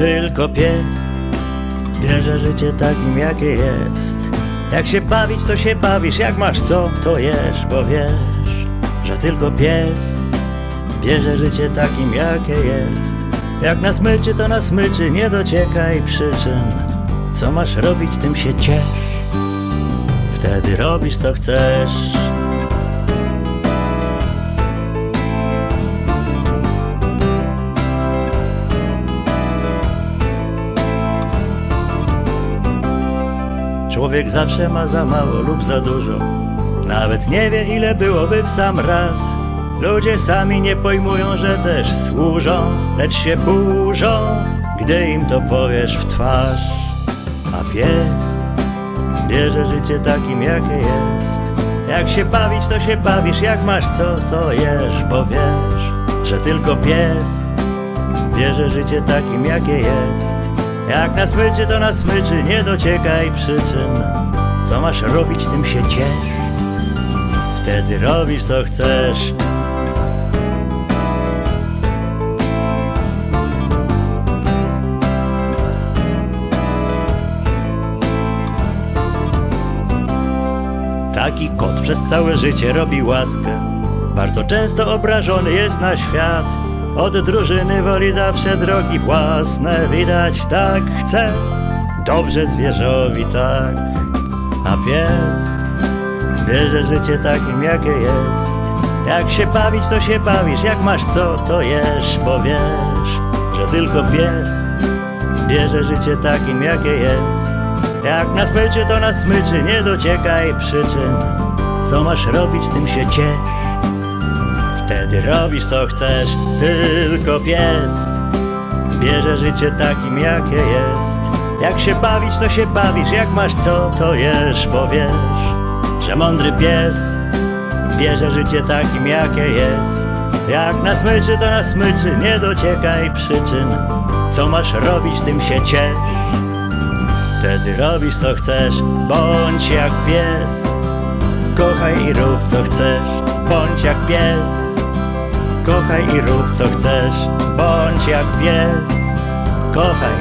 tylko pies bierze życie takim jakie jest. Jak się bawić, to się bawisz, jak masz co, to jesz, bo wiesz, że tylko pies bierze życie takim jakie jest. Jak na smyczy, to na smyczy, nie dociekaj przyczyn. Co masz robić, tym się ciesz. Wtedy robisz co chcesz. Człowiek zawsze ma za mało lub za dużo. Nawet nie wie, ile byłoby w sam raz. Ludzie sami nie pojmują, że też służą, lecz się burzą, gdy im to powiesz w twarz. A pies bierze życie takim, jakie jest. Jak się bawić, to się bawisz, jak masz co, to jesz, bo wiesz, że tylko pies bierze życie takim, jakie jest. Jak na smyczy, to na smyczy, nie dociekaj przyczyn. Co masz robić, tym się ciesz. Wtedy robisz, co chcesz. Taki kot przez całe życie robi łaskę. Bardzo często obrażony jest na świat. Od drużyny woli zawsze drogi własne. Widać tak chce, dobrze zwierzowi tak. A pies bierze życie takim jakie jest. Jak się bawić, to się bawisz, jak masz co, to jesz, bo wiesz, że tylko pies bierze życie takim jakie jest. Jak na smyczy, to na smyczy, nie dociekaj przyczyn. Co masz robić, tym się ciesz. Wtedy robisz co chcesz, tylko pies bierze życie takim jakie jest. Jak się bawić, to się bawisz, jak masz co, to jesz, bo wiesz, że mądry pies bierze życie takim jakie jest. Jak na smyczy, to na smyczy, nie dociekaj przyczyn. Co masz robić, tym się ciesz. Wtedy robisz co chcesz, bądź jak pies. Kochaj i rób co chcesz, bądź jak pies. Kochaj i rób co chcesz, bądź jak pies. Kochaj